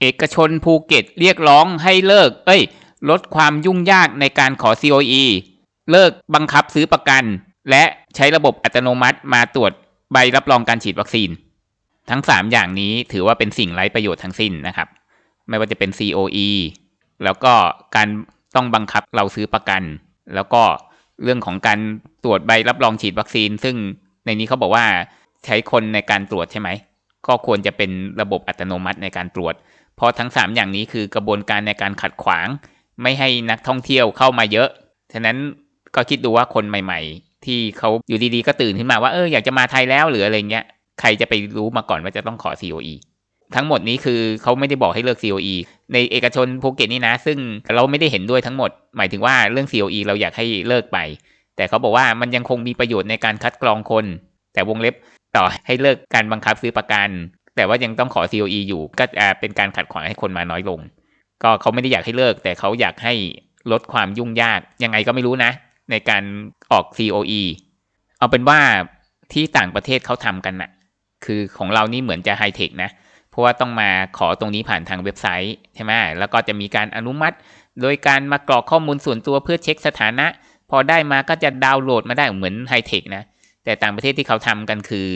เอกชนภูเก็ตเรียกร้องให้เลิก เอ้ย ลดความยุ่งยากในการขอ COE เลิกบังคับซื้อประกัน และใช้ระบบอัตโนมัติมาตรวจใบรับรองการฉีดวัคซีน ทั้ง 3 อย่างนี้ถือว่าเป็นสิ่งไร้ประโยชน์ทั้งสิ้นนะครับ ไม่ว่าจะเป็น COE แล้วก็การต้องบังคับเราซื้อประกัน แล้วก็เรื่องของการตรวจใบรับรองฉีดวัคซีน ซึ่งในนี้เขาบอกว่าใช้คนในการตรวจใช่ไหมก็ควรจะเป็นระบบอัตโนมัติในการตรวจ เพราะทั้ง 3 อย่างนี้คือกระบวนการในการขัดขวาง ไม่ให้นักท่องเที่ยวเข้ามาเยอะ ฉะนั้นก็คิดดูว่าคนใหม่ ๆ ที่เขาอยู่ดีๆ ก็ตื่นขึ้นมาว่าเอออยากจะมาไทยแล้วหรืออะไรเงี้ย ใครจะไปรู้มาก่อนว่าจะต้องขอ COE ทั้งหมดนี้คือเขาไม่ได้บอกให้เลิก COE ในเอกชนภูเก็ตนี่นะ ซึ่งเราไม่ได้เห็นด้วยทั้งหมด หมายถึงว่าเรื่อง COE เราอยากให้เลิกไป แต่เขาบอกว่ามันยังคงมีประโยชน์ในการคัดกรองคน แต่วงเล็บต่อให้เลิกการบังคับซื้อประกัน แต่ว่ายังต้องขอ COE อยู่ก็เป็นการขัดขวางให้คนมาน้อยลง ก็เขาไม่ได้อยากให้เลิก แต่เขาอยากให้ลดความยุ่งยากยังไงก็ไม่รู้นะ ในการออก COE เอาเป็นว่าที่ต่างประเทศเขาทำกันนะ่ะ คือของเรานี่เหมือนจะไฮเทคนะ เพราะว่าต้องมาขอตรงนี้ผ่านทางเว็บไซต์ใช่ไหมแล้วก็จะมีการอนุมัติ โดยการมากรอกข้อมูลส่วนตัวเพื่อเช็คสถานะ พอได้มาก็จะดาวน์โหลดมาได้เหมือนไฮเทคนะ แต่ต่างประเทศที่เขาทำกันคือ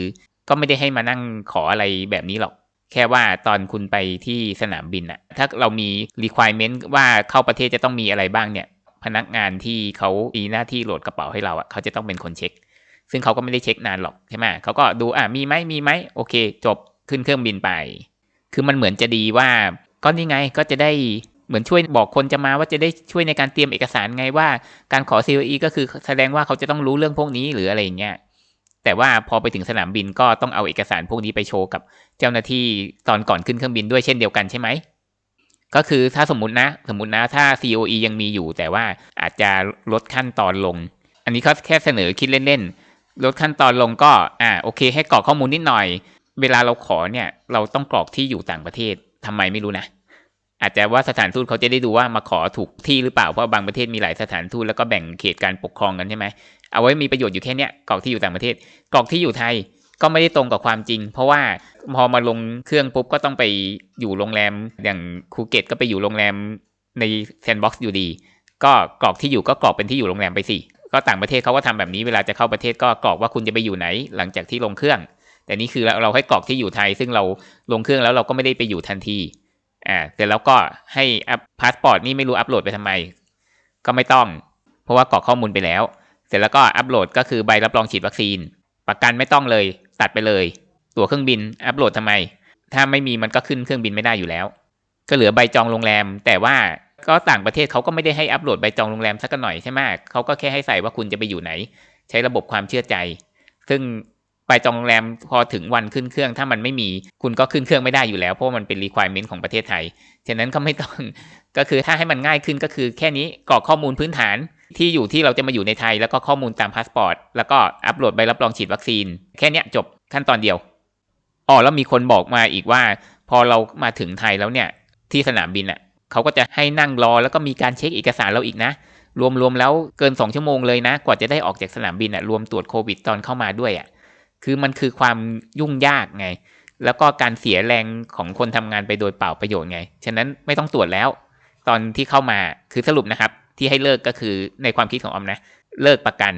ก็ไม่ได้ให้มานั่งขออะไรแบบนี้หรอกแค่ว่าตอนคุณไปที่สนามบินอะถ้าเรามี requirement ว่าเข้าประเทศจะต้องมีอะไรบ้างเนี่ย พนักงานที่เขามีหน้าที่โหลดกระเป๋าให้เราอะเขาจะต้องเป็นคนเช็ค ซึ่งเขาก็ไม่ได้เช็คนานหรอกใช่ไหมเขาก็ดูอะมีไหมมีไหมโอเค จบขึ้นเครื่องบินไป คือมันเหมือนจะดีว่า ก็นี่ไงก็จะได้เหมือนช่วยบอกคนจะมาว่าจะได้ช่วยในการเตรียมเอกสารไงว่า การขอ COE ก็คือแสดงว่าเขาจะต้องรู้เรื่องพวกนี้หรืออะไรอย่างเงี้ย แต่ว่าพอไปถึงสนามบินก็ต้องเอาเอกสารพวกนี้ไปโชว์กับเจ้าหน้าที่ตอนก่อนขึ้นเครื่องบินด้วยเช่นเดียวกันใช่ไหมก็คือถ้าสมมตินะสมมตินะถ้า COE ยังมีอยู่ แต่ว่าอาจจะลดขั้นตอนลง อันนี้เขาแค่เสนอคิดเล่นๆลดขั้นตอนลงก็อ่าโอเค ให้กรอกข้อมูลนิดหน่อย เวลาเราขอเนี่ย เราต้องกรอกที่อยู่ต่างประเทศทำไมไม่รู้นะอาจจะว่าสถานทูตเขาจะได้ดูว่ามาขอถูกที่หรือเปล่าเพราะบางประเทศมีหลายสถานทูตแล้วก็แบ่งเขตการปกครองกันใช่ไหม เอาไว้มีประโยชน์อยู่แค่เนี้ยกรอกที่อยู่ต่างประเทศกรอกที่อยู่ไทยก็ไม่ได้ตรงกับความจริง เพราะว่าพอมาลงเครื่องปุ๊บก็ต้องไปอยู่โรงแรมอย่างคูเก็ตก็ไปอยู่โรงแรมในแซนด์บ็อกซ์อยู่ดี ก็กรอกที่อยู่ก็กรอกเป็นที่อยู่โรงแรมไปสิก็ต่างประเทศเขาก็ทำแบบนี้เวลาจะเข้าประเทศก็กรอกว่าคุณจะไปอยู่ไหน หลังจากที่ลงเครื่อง แต่นี่คือเราให้กรอกที่อยู่ไทย ซึ่งเราลงเครื่องแล้วเราก็ไม่ได้ไปอยู่ทันทีอ่าแต่แล้วก็ให้พาสปอร์ตนี่ไม่รู้อัปโหลดไปทำไม ก็ไม่ต้อง เพราะว่ากรอกข้อมูลไปแล้ว ร็จแล้วก็อัปโหลดก็คือใบรับรองฉีดวัคซีน ประกันไม่ต้องเลยตัดไปเลย ตั๋วเครื่องบินอัปโหลดทำไม ถ้าไม่มีมันก็ขึ้นเครื่องบินไม่ได้อยู่แล้ว ก็เหลือใบจองโรงแรม แต่ว่าก็ต่างประเทศเขาก็ไม่ได้ให้อัปโหลดใบจองโรงแรมสักหน่อยใช่ไหมเขาก็แค่ให้ใส่ว่าคุณจะไปอยู่ไหน ใช้ระบบความเชื่อใจ ซึ่งใบจองโรงแรมพอถึงวันขึ้นเครื่อง ถ้ามันไม่มีคุณก็ขึ้นเครื่องไม่ได้อยู่แล้วเพราะมันเป็น requirement ของประเทศไทยฉะนั้นก็ไม่ต้องก็คือถ้าให้มันง่ายขึ้นก็คือแค่นี้กรอกข้อมูลพื้นฐาน ที่อยู่ที่เราจะมาอยู่ในไทย แล้วก็ข้อมูลตามพาสปอร์ต แล้วก็อัปโหลดใบรับรองฉีดวัคซีน แค่นี้จบขั้นตอนเดียวอ๋อแล้วมีคนบอกมาอีกว่า พอเรามาถึงไทยแล้วเนี่ย ที่สนามบินอะเขาก็จะให้นั่งรอแล้วก็มีการเช็คเอกสารเราอีกนะ รวมๆแล้วเกิน 2 ชั่วโมงเลยนะ กว่าจะได้ออกจากสนามบินอะรวมตรวจโควิดตอนเข้ามาด้วยอะคือมันคือความยุ่งยากไง แล้วก็การเสียแรงของคนทำงานไปโดยเปล่าประโยชน์ไง ฉะนั้นไม่ต้องตรวจแล้ว ตอนที่เข้ามาคือสรุปนะครับ ที่ให้เลิกก็คือในความคิดของออมนะ เลิกประกัน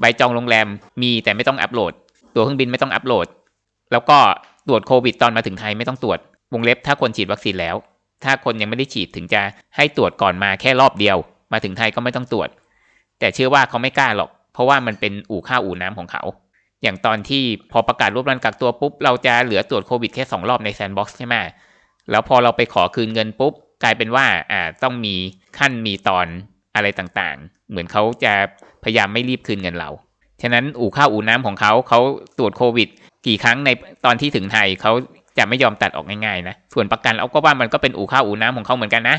ใบจองโรงแรมมีแต่ไม่ต้องอัปโหลด ตัวเครื่องบินไม่ต้องอัปโหลด แล้วก็ตรวจโควิดตอนมาถึงไทยไม่ต้องตรวจ วงเล็บถ้าคนฉีดวัคซีนแล้ว ถ้าคนยังไม่ได้ฉีดถึงจะให้ตรวจก่อนมาแค่รอบเดียว มาถึงไทยก็ไม่ต้องตรวจ แต่เชื่อว่าเขาไม่กล้าหรอก เพราะว่ามันเป็นอู่ข้าวอู่น้ำของเขา อย่างตอนที่พอประกาศรูปรันกักตัวปุ๊บเราจะเหลือตรวจโควิดแค่2รอบในแซนด์บ็อกซ์ใช่ไหมแล้วพอเราไปขอคืนเงินปุ๊บ กลายเป็นว่าอ่าต้องมีขั้นมีตอนอะไรต่างๆ เหมือนเขาจะพยายามไม่รีบคืนเงินเรา ฉะนั้นอู่ข้าวอู่น้ำของเขาเขาตรวจโควิด กี่ครั้งในตอนที่ถึงไทยเขาจะไม่ยอมตัดออกง่ายๆนะ ส่วนประกันเราก็ว่ามันก็เป็นอู่ข้าวอู่น้ำของเขาเหมือนกันนะ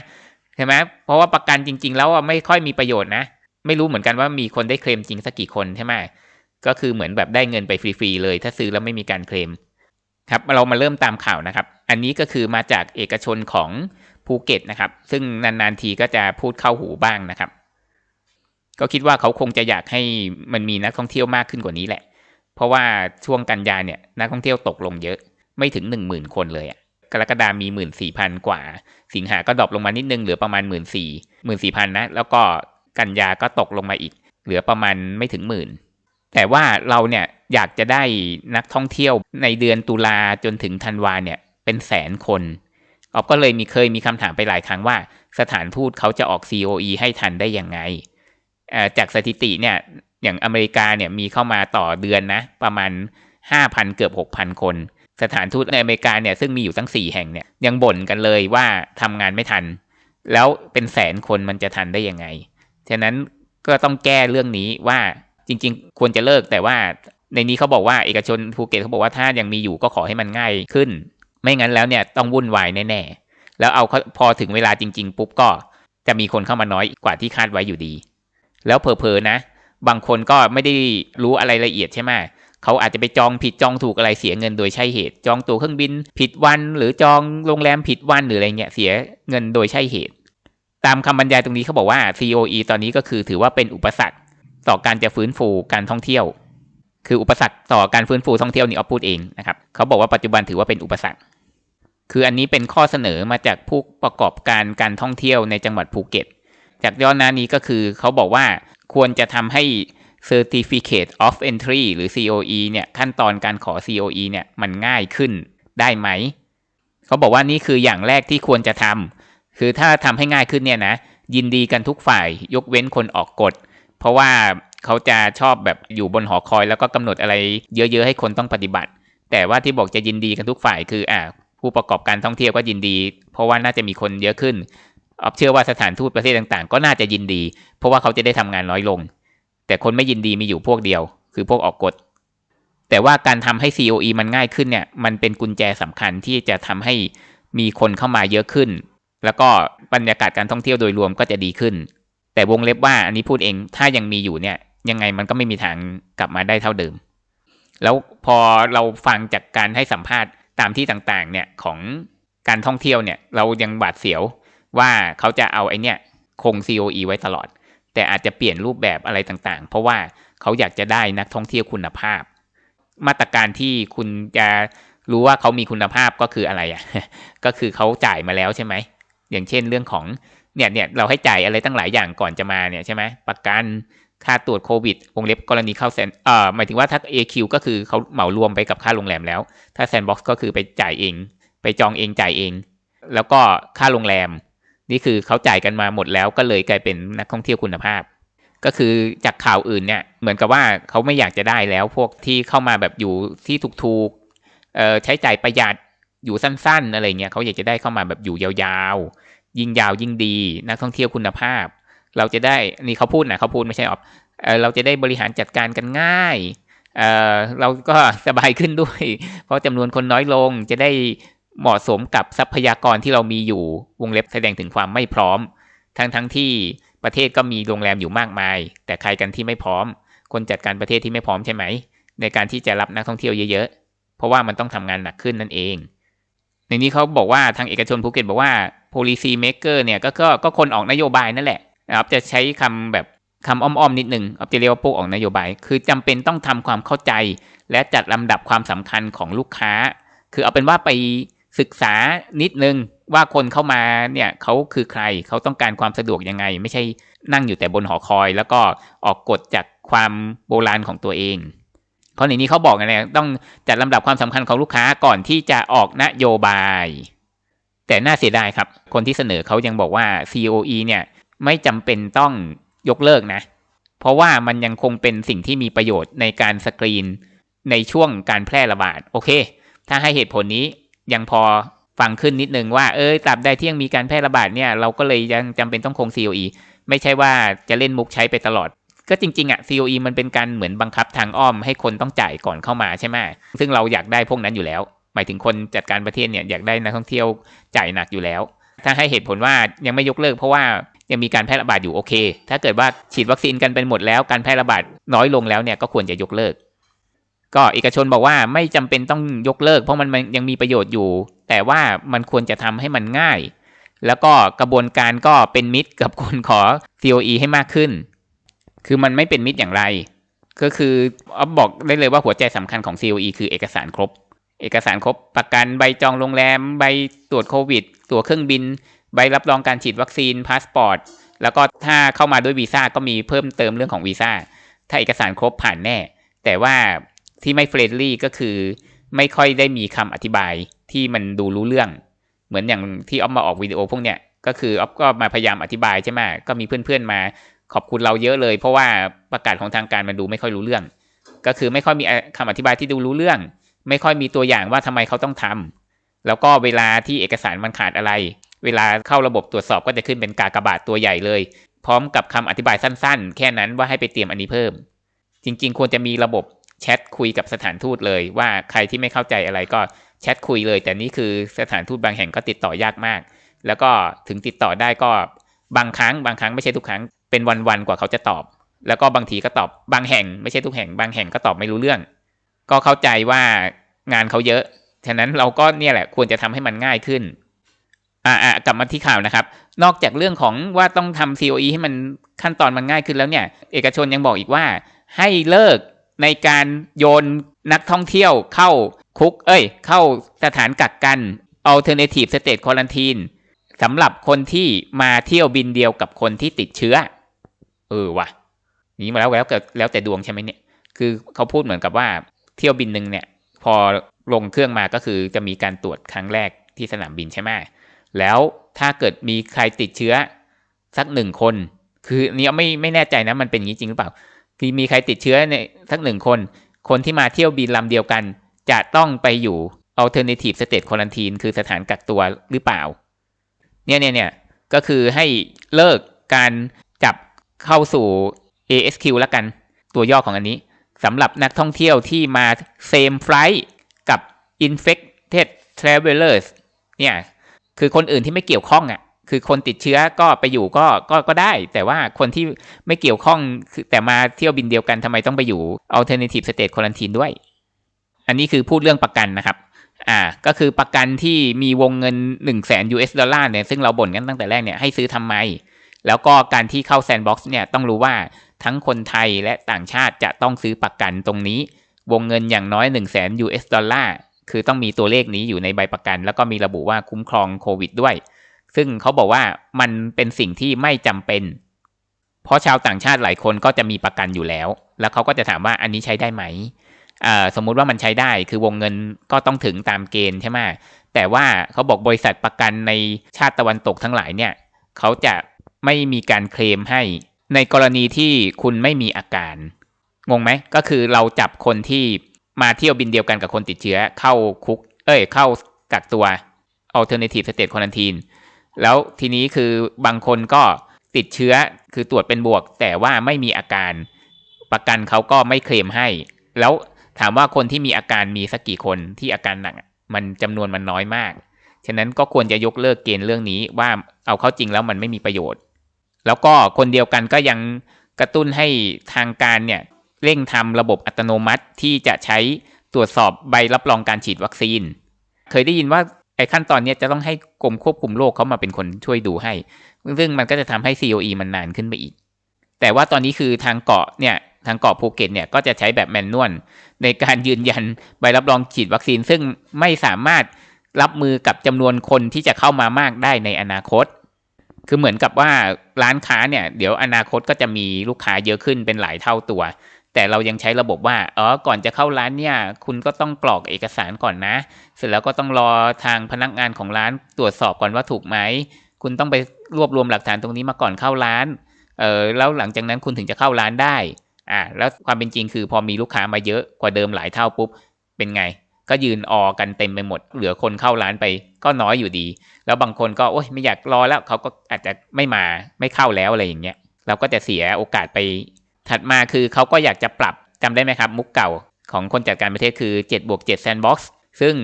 ใช่ไหมเพราะว่าประกันจริง ๆ แล้วไม่ค่อยมีประโยชน์นะ ไม่รู้เหมือนกันว่ามีคนได้เคลมจริงสักกี่คนใช่ไหมก็คือเหมือนแบบได้เงินไปฟรีๆเลย ถ้าซื้อแล้วไม่มีการเคลมครับเรามาเริ่มตามข่าวนะครับ อันนี้ก็คือมาจากเอกชนของ ภูเก็ตนะครับ ซึ่งนานๆทีก็จะพูดเข้าหูบ้างนะครับ ก็คิดว่าเขาคงจะอยากให้มันมีนักท่องเที่ยวมากขึ้นกว่านี้แหละ เพราะว่าช่วงกันยาเนี่ยนักท่องเที่ยวตกลงเยอะไม่ถึงหนึ่งหมื่นคนเลยอะกรกฎามีหมื่นสี่พันกว่า สิงหาก็ดรอปลงมานิดนึงเหลือประมาณหมื่นสี่หมื่นสี่พันนะ แล้วก็กันยาก็ตกลงมาอีก เหลือประมาณไม่ถึงหมื่น แต่ว่าเราเนี่ยอยากจะได้นักท่องเที่ยวในเดือนตุลาจนถึงธันวาเนี่ยเป็นแสนคน ออฟก็เลยมีเคยมีคำถามไปหลายครั้งว่า สถานทูตเขาจะออก COE ให้ทันได้ยังไง จากสถิติเนี่ยอย่างอเมริกาเนี่ยมีเข้ามาต่อเดือนนะ ประมาณ 5,000 เกือบ 6,000 คน สถานทูตในอเมริกาเนี่ยซึ่งมีอยู่ตั้ง 4 แห่งเนี่ยยังบ่นกันเลยว่าทำงานไม่ทัน แล้วเป็นแสนคนมันจะทันได้ยังไง ฉะนั้นก็ต้องแก้เรื่องนี้ว่าจริง ๆ ควรจะเลิกแต่ว่าในนี้เขาบอกว่าเอกชนภูเก็ตเขาบอกว่าถ้ายังมีอยู่ก็ขอให้มันง่ายขึ้น ไม่งั้นแล้วเนี่ยต้องวุ่นวายแน่ๆ แล้วเอาพอถึงเวลาจริง ๆ ปุ๊บก็จะมีคนเข้ามาน้อยกว่าที่คาดไว้อยู่ดี แล้วเพอๆนะ บางคนก็ไม่ได้รู้อะไรละเอียดใช่ไหมเขาอาจจะไปจองผิดจองถูกอะไรเสียเงินโดยใช่เหตุ จองตั๋วเครื่องบิน ผิดวัน หรือจองโรงแรมผิดวันหรืออะไรเงี้ยเสียเงินโดยใช่เหตุ ตามคำบรรยายตรงนี้เขาบอกว่า COE ตอนนี้ก็คือถือว่าเป็นอุปสรรค ต่อการจะฟื้นฟูการท่องเที่ยว คืออุปสรรคต่อการฟื้นฟูท่องเที่ยวนี่เอาพูดเองนะครับเขาบอกว่าปัจจุบันถือว่าเป็นอุปสรรค คืออันนี้เป็นข้อเสนอมาจากผู้ประกอบการการท่องเที่ยวในจังหวัดภูเก็ต จากย้อนน้านี้ก็คือเขาบอกว่าควรจะทำให้ Certificate of Entry หรือ COE เนี่ยขั้นตอนการขอ COE เนี่ยมันง่ายขึ้นได้ไหม เขาบอกว่านี่คืออย่างแรกที่ควรจะทำคือถ้าทำให้ง่ายขึ้นเนี่ยนะยินดีกันทุกฝ่ายยกเว้นคนออกกฎ เพราะว่า เขาจะชอบแบบอยู่บนหอคอย แล้วก็กำหนดอะไรเยอะๆให้คนต้องปฏิบัติ แต่ว่าที่บอกจะยินดีกันทุกฝ่ายคืออ่าผู้ประกอบการท่องเที่ยวก็ยินดี เพราะว่าน่าจะมีคนเยอะขึ้นออฟเชื่อว่าสถานทูตประเทศต่างๆ ก็น่าจะยินดี เพราะว่าเขาจะได้ทำงานน้อยลง แต่คนไม่ยินดีมีอยู่พวกเดียว คือพวกออกกฎ แต่ว่าการทำให้ COE มันง่ายขึ้นเนี่ย มันเป็นกุญแจสำคัญที่จะทำให้มีคนเข้ามาเยอะขึ้น แล้วก็บรรยากาศการท่องเที่ยวโดยรวมก็จะดีขึ้น แต่วงเล็บว่าอันนี้พูดเอง ถ้ายังมีอยู่เนี่ย ยังไงมันก็ไม่มีทางกลับมาได้เท่าเดิม แล้วพอเราฟังจากการให้สัมภาษณ์ตามที่ต่างๆ เนี่ยของการท่องเที่ยวเนี่ย เรายังบาดเสียวว่าเขาจะเอาไอเนี่ยคง COE ไว้ตลอด แต่อาจจะเปลี่ยนรูปแบบอะไรต่างๆ เพราะว่าเขาอยากจะได้นักท่องเที่ยวคุณภาพ มาตรการที่คุณจะรู้ว่าเขามีคุณภาพก็คืออะไรอะ ก็คือเขาจ่ายมาแล้วใช่ไหม อย่างเช่นเรื่องของเนี่ยเนี่ยเราให้จ่ายอะไรตั้งหลายอย่างก่อนจะมาเนี่ยใช่ไหมประกัน ค่าตรวจโควิดวงเล็บกรณีเข้าแซนเอ่อหมายถึงว่าถ้า AQ ก็คือเขาเหมารวมไปกับค่าโรงแรมแล้ว ถ้าแซนบ็อกซ์ก็คือไปจ่ายเอง ไปจองเองจ่ายเอง แล้วก็ค่าโรงแรม นี่คือเขาจ่ายกันมาหมดแล้วก็เลยกลายเป็นนักท่องเที่ยวคุณภาพ ก็คือจากข่าวอื่นเนี่ยเหมือนกับว่าเขาไม่อยากจะได้แล้วพวกที่เข้ามาแบบอยู่ที่ถูกๆเอ่อใช้จ่ายประหยัดอยู่สั้นๆอะไรเงี้ยเขาอยากจะได้เข้ามาแบบอยู่ยาวๆ ยิ่งยาวยิ่งดี นักท่องเที่ยวคุณภาพ เราจะได้นี่เขาพูดนะเขาพูดไม่ใช่ออฟเอเราจะได้บริหารจัดการกันง่ายเเราก็สบายขึ้นด้วย เพราะจำนวนคนน้อยลงจะได้เหมาะสมกับทรัพยากรที่เรามีอยู่วงเล็บแสดงถึงความไม่พร้อม ทั้งทั้งที่ประเทศก็มีโรงแรมอยู่มากมาย แต่ใครกันที่ไม่พร้อม คนจัดการประเทศที่ไม่พร้อมใช่ไหม ในการที่จะรับนักท่องเที่ยวเยอะๆ เพราะว่ามันต้องทำงานหนักขึ้นนั่นเอง ในนี้เขาบอกว่าทางเอกชนภูเก็ตบอกว่า policy maker เนี่ยกก็ก็คนออกนโยบายนั่นแหละ นะครับจะใช้คำแบบคำอ้อมๆนิดนึงเอาจะเรียกว่าพวกออกนโยบาย คือจำเป็นต้องทำความเข้าใจ และจัดลำดับความสำคัญของลูกค้า คือเอาเป็นว่าไปศึกษานิดนึงว่าคนเข้ามาเนี่ยเขาคือใครเขาต้องการความสะดวกยังไง ไม่ใช่นั่งอยู่แต่บนหอคอย แล้วก็ออกกฎจากความโบราณของตัวเอง เพราะในนี้เขาบอกไงต้องจัดลำดับความสำคัญของลูกค้าก่อนที่จะออกนโยบาย แต่น่าเสียดายครับ คนที่เสนอเขายังบอกว่า COE เนี่ย ไม่จำเป็นต้องยกเลิกนะ เพราะว่ามันยังคงเป็นสิ่งที่มีประโยชน์ในการสกรีนในช่วงการแพร่ระบาด โอเค ถ้าให้เหตุผลนี้ยังพอฟังขึ้นนิดนึงว่า เอ้ยตราบใดที่ยังมีการแพร่ระบาดเนี่ย เราก็เลยยังจำเป็นต้องคง COE ไม่ใช่ว่าจะเล่นมุกใช้ไปตลอด ก็จริงๆอะ COE มันเป็นการเหมือนบังคับทางอ้อมให้คนต้องจ่ายก่อนเข้ามาใช่ไหมซึ่งเราอยากได้พวกนั้นอยู่แล้ว หมายถึงคนจัดการประเทศเนี่ยอยากได้นักท่องเที่ยวจ่ายหนักอยู่แล้ว ถ้าให้เหตุผลว่ายังไม่ยกเลิกเพราะว่า ยังมีการแพร่ระบาดอยู่โอเค ถ้าเกิดว่าฉีดวัคซีนกันเป็นหมดแล้วการแพร่ระบาดน้อยลงแล้วเนี่ยก็ควรจะยกเลิก ก็เอกชนบอกว่าไม่จำเป็นต้องยกเลิก เพราะมันยังมีประโยชน์อยู่ แต่ว่ามันควรจะทำให้มันง่าย แล้วก็กระบวนการก็เป็นมิตรกับคนขอ COE ให้มากขึ้น คือมันไม่เป็นมิตรอย่างไร ก็คือออฟบอกได้เลยว่าหัวใจสำคัญของ COE คือเอกสารครบ เอกสารครบประกันใบจองโรงแรม ใบตรวจโควิด ตั๋วเครื่องบิน ใบรับรองการฉีดวัคซีนพาสปอร์ตแล้วก็ถ้าเข้ามาด้วยวีซ่าก็มีเพิ่มเติมเรื่องของวีซ่าถ้าเอกสารครบผ่านแน่ แต่ว่าที่ไม่เฟรนลี่ก็คือ ไม่ค่อยได้มีคำอธิบายที่มันดูรู้เรื่อง เหมือนอย่างที่ออฟมาออกวิดีโอพวกเนี้ยก็คือออฟก็มาพยายามอธิบายใช่ไหมก็มีเพื่อนๆมาขอบคุณเราเยอะเลย เพราะว่าประกาศของทางการมันดูไม่ค่อยรู้เรื่อง ก็คือไม่ค่อยมีคำอธิบายที่ดูรู้เรื่อง ไม่ค่อยมีตัวอย่างว่าทำไมเขาต้องทำแล้วก็เวลาที่เอกสารมันขาดอะไร เวลาเข้าระบบตรวจสอบก็จะขึ้นเป็นกากบาทตัวใหญ่เลย พร้อมกับคำอธิบายสั้นๆ แค่นั้นว่าให้ไปเตรียมอันนี้เพิ่ม จริง ๆ ควรจะมีระบบแชทคุยกับสถานทูตเลย ว่าใครที่ไม่เข้าใจอะไรก็แชทคุยเลย แต่นี่คือสถานทูตบางแห่งก็ติดต่อยากมาก แล้วก็ถึงติดต่อได้ก็บางครั้ง บางครั้งไม่ใช่ทุกครั้งเป็นวันๆกว่าเขาจะตอบ แล้วก็บางทีก็ตอบบางแห่ง ไม่ใช่ทุกแห่ง บางแห่งก็ตอบไม่รู้เรื่อง ก็เข้าใจว่างานเขาเยอะ ฉะนั้นเราก็เนี่ยแหละควรจะทำให้มันง่ายขึ้น อ่าอ่ากลับมาที่ข่าวนะครับ นอกจากเรื่องของว่าต้องทำ COE ให้มันขั้นตอนมันง่ายขึ้นแล้วเนี่ย เอกชนยังบอกอีกว่า ให้เลิกในการโยนนักท่องเที่ยวเข้าคุก เอ้ย เข้าสถานกักกัน alternative state quarantine สำหรับคนที่มาเที่ยวบินเดียวกับคนที่ติดเชื้อ เออว่ะนี้มาแล้วแล้วแล้วแต่ดวงใช่ไหมเนี่ย คือเขาพูดเหมือนกับว่าเที่ยวบินหนึ่งเนี่ย พอลงเครื่องมาก็คือจะมีการตรวจครั้งแรกที่สนามบินใช่ไหม แล้วถ้าเกิดมีใครติดเชื้อสักหนึ่งคน คือเนี้ไม่ไม่แน่ใจนะมันเป็นอย่างนี้จริงหรือเปล่า คือมีใครติดเชื้อในสักหนึ่งคน คนที่มาเที่ยวบินลำเดียวกัน จะต้องไปอยู่ alternative state quarantine คือสถานกักตัวหรือเปล่า เนี่ยเนี่ยเนี่ยก็คือให้เลิกการจับเข้าสู่ ASQ แล้วกัน ตัวย่อของอันนี้สำหรับนักท่องเที่ยวที่มา same flight กับ infected travelers เนี่ย คือคนอื่นที่ไม่เกี่ยวข้องอะ่ะคือคนติดเชื้อก็ไปอยู่ก็ก็ก็ได้ แต่ว่าคนที่ไม่เกี่ยวข้องแต่มาเที่ยวบินเดียวกันทำไมต้องไปอยู่ alternative state quarantine ด้วย อันนี้คือพูดเรื่องประกันนะครับอ่าก็คือประกันที่มีวงเงิน1 0 0 0 0แสน US ดอลลาร์เนี่ยซึ่งเราบ่นกันตั้งแต่แรกเนี่ยให้ซื้อทำไม แล้วก็การที่เข้าแซนด์บ็อกซ์เนี่ยต้องรู้ว่าทั้งคนไทยและต่างชาติจะต้องซื้อประกันตรงนี้ วงเงินอย่างน้อย1 0 0 0 0แสน US ดอลลาร์ คือต้องมีตัวเลขนี้อยู่ในใบประกัน แล้วก็มีระบุว่าคุ้มครองโควิดด้วย ซึ่งเขาบอกว่ามันเป็นสิ่งที่ไม่จำเป็น เพราะชาวต่างชาติหลายคนก็จะมีประกันอยู่แล้ว แล้วเขาก็จะถามว่าอันนี้ใช้ได้ไหมสมมุติว่ามันใช้ได้คือวงเงินก็ต้องถึงตามเกณฑ์ใช่ไหมแต่ว่าเขาบอกบริษัทประกันในชาติตะวันตกทั้งหลายเนี่ยเขาจะไม่มีการเคลมให้ ในกรณีที่คุณไม่มีอาการ งงไหมก็คือเราจับคนที่ มาเที่ยวบินเดียวกันกับคนติดเชื้อเข้าคุก เอ้ย เข้ากักตัว alternative state quarantine แล้วทีนี้คือบางคนก็ติดเชื้อคือตรวจเป็นบวก แต่ว่าไม่มีอาการ ประกันเขาก็ไม่เคลมให้ แล้วถามว่าคนที่มีอาการมีสักกี่คนที่อาการหนักมันจำนวนมันน้อยมาก ฉะนั้นก็ควรจะยกเลิกเกณฑ์เรื่องนี้ว่าเอาเข้าจริงแล้วมันไม่มีประโยชน์ แล้วก็คนเดียวกันก็ยังกระตุ้นให้ทางการเนี่ย เร่งทำระบบอัตโนมัติที่จะใช้ตรวจสอบใบรับรองการฉีดวัคซีน เคยได้ยินว่าไอ้ขั้นตอนนี้จะต้องให้กรมควบคุมโรคเขามาเป็นคนช่วยดูให้ ซึ่งมันก็จะทำให้ COE มันนานขึ้นไปอีก แต่ว่าตอนนี้คือทางเกาะเนี่ยทางเกาะภูเก็ตเนี่ยก็จะใช้แบบแมนนวลในการยืนยันใบรับรองฉีดวัคซีน ซึ่งไม่สามารถรับมือกับจำนวนคนที่จะเข้ามามากได้ในอนาคต คือเหมือนกับว่าร้านค้าเนี่ยเดี๋ยวอนาคตก็จะมีลูกค้าเยอะขึ้นเป็นหลายเท่าตัว แต่เรายังใช้ระบบว่าอ๋อก่อนจะเข้าร้านเนี่ย คุณก็ต้องกรอกเอกสารก่อนนะ เสร็จแล้วก็ต้องรอทางพนักงานของร้านตรวจสอบก่อนว่าถูกไหมคุณต้องไปรวบรวมหลักฐานตรงนี้มาก่อนเข้าร้านเออแล้วหลังจากนั้นคุณถึงจะเข้าร้านได้อ่าแล้วความเป็นจริงคือพอมีลูกค้ามาเยอะกว่าเดิมหลายเท่าปุ๊บเป็นไง ก็ยืนออกันเต็มไปหมด เหลือคนเข้าร้านไปก็น้อยอยู่ดี แล้วบางคนก็โอ๊ยไม่อยากรอแล้วเขาก็อาจจะไม่มาไม่เข้าแล้วอะไรอย่างเงี้ยเราก็จะเสียโอกาสไป ถัดมาคือเขาก็อยากจะปรับจำได้ไหมครับ มุกเก่าของคนจัดการประเทศคือ7บวก7 sandbox ซึ่ง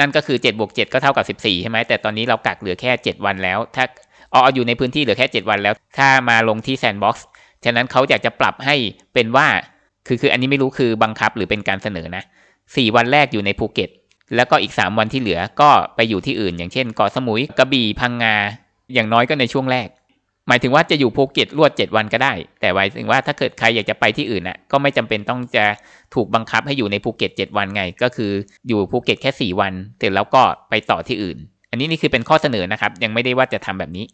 นั่นก็คือ7บวก7ก็เท่ากับ 14 ใช่ไหมแต่ตอนนี้เรากักเหลือแค่ 7 วันแล้ว ถ้าเอาอยู่ในพื้นที่เหลือแค่ 7 วันแล้ว ถ้ามาลงที่ sandbox ฉะนั้นเขาอยากจะปรับให้เป็นว่า คือคืออันนี้ไม่รู้คือบังคับหรือเป็นการเสนอนะ 4 วันแรกอยู่ในภูเก็ต แล้วก็อีก 3 วันที่เหลือก็ไปอยู่ที่อื่น อย่างเช่นเกาะสมุยกระบี่พังงาอย่างน้อยก็ในช่วงแรก หมายถึงว่าจะอยู่ภูเก็ตรวด 7 วันก็ได้ แต่หมายถึงว่าถ้าเกิดใครอยากจะไปที่อื่นน่ะก็ไม่จำเป็นต้องจะถูกบังคับให้อยู่ในภูเก็ต 7 วันไง ก็คืออยู่ภูเก็ตแค่ 4 วันเสร็จแล้วก็ไปต่อที่อื่น อันนี้นี่คือเป็นข้อเสนอนะครับ ยังไม่ได้ว่าจะทำแบบนี้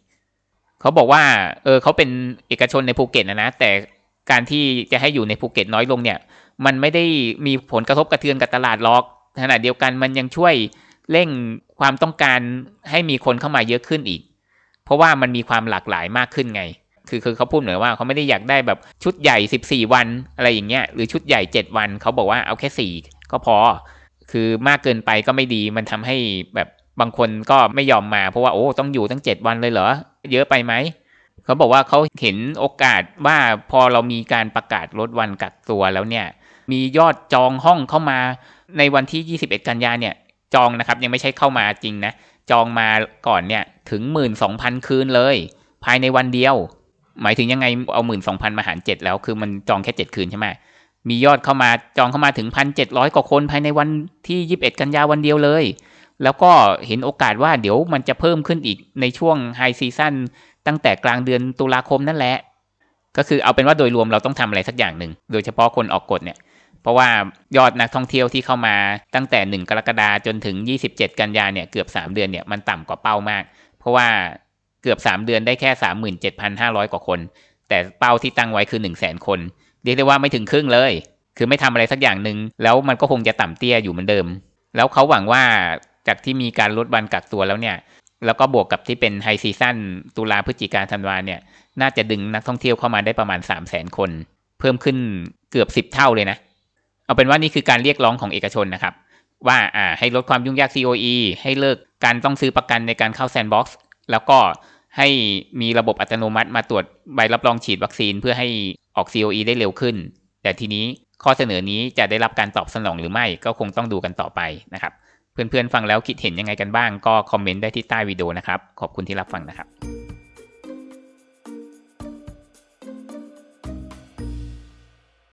เขาบอกว่าเออเขาเป็นเอกชนในภูเก็ตนะนะแต่การที่จะให้อยู่ในภูเก็ตน้อยลงเนี่ย มันไม่ได้มีผลกระทบกระเทือนกับตลาดล็อกขณะเดียวกันมันยังช่วยเร่งความต้องการให้มีคนเข้ามาเยอะขึ้นอีก เพราะว่ามันมีความหลากหลายมากขึ้นไง คือคือเขาพูดเหมือนว่าเขาไม่ได้อยากได้แบบชุดใหญ่ 14 วันอะไรอย่างเงี้ยหรือชุดใหญ่ 7 วันเขาบอกว่าเอาแค่4ก็พอ คือมากเกินไปก็ไม่ดีมันทำให้แบบบางคนก็ไม่ยอมมาเพราะว่าโอ้ต้องอยู่ตั้ง 7 วันเลยเหรอ เยอะไปไหมเขาบอกว่าเขาเห็นโอกาสว่าพอเรามีการประกาศลดวันกักตัวแล้วเนี่ย มียอดจองห้องเข้ามาในวันที่ 21 กันยาเนี่ย จองนะครับยังไม่ใช่เข้ามาจริงนะ จองมาก่อนเนี่ยถึง12,000คืนเลย ภายในวันเดียว หมายถึงยังไงเอา12,000มาหาร7แล้วคือมันจองแค่7คืนใช่ไหมมียอดเข้ามาจองเข้ามาถึง1,700กว่าคนภายในวันที่21กันยาวันเดียวเลย แล้วก็เห็นโอกาสว่าเดี๋ยวมันจะเพิ่มขึ้นอีกในช่วงไฮซีซั่นตั้งแต่กลางเดือนตุลาคมนั่นแหละ ก็คือเอาเป็นว่าโดยรวมเราต้องทำอะไรสักอย่างหนึ่ง โดยเฉพาะคนออกกฎเนี่ย เพราะว่ายอดนักท่องเที่ยวที่เข้ามาตั้งแต่ 1 กรกฎาจนถึง 27 กันยาเนี่ยเกือบ 3 เดือนเนี่ยมันต่ำกว่าเป้ามาก เพราะว่าเกือบ 3 เดือนได้แค่ 37,500 กว่าคน แต่เป้าที่ตั้งไว้คือ 1 0 0 0 0แคน เรียกได้ว่าไม่ถึงครึ่งเลย คือไม่ทำอะไรสักอย่างหนึ่งแล้วมันก็คงจะต่ำเตี้ยอยู่เหมือนเดิม แล้วเขาหวังว่าจากที่มีการลดวันกักตัวแล้วเนี่ยแล้วก็บวกกับที่เป็นไฮซีซั่นตุลาพฤศจิกาธันวาเนี่ย น่าจะดึงนักท่องเที่ยวเข้ามาได้ประมาณ 3 0 0 0 0 0 คน เพิ่มขึ้นเกือบ 10 เท่าเลยนะ เอาเป็นว่านี่คือการเรียกร้องของเอกชนนะครับ ว่าอ่าให้ลดความยุ่งยาก COE ให้เลิกการต้องซื้อประกันในการเข้าแซนด์บ็อกซ์แล้วก็ให้มีระบบอัตโนมัติมาตรวจใบรับรองฉีดวัคซีนเพื่อให้ออก COE ได้เร็วขึ้น แต่ทีนี้ข้อเสนอนี้จะได้รับการตอบสนองหรือไม่ก็คงต้องดูกันต่อไปนะครับ เพื่อนๆฟังแล้วคิดเห็นยังไงกันบ้าง ก็คอมเมนต์ได้ที่ใต้วิดีโอนะครับ ขอบคุณที่รับฟังนะครับ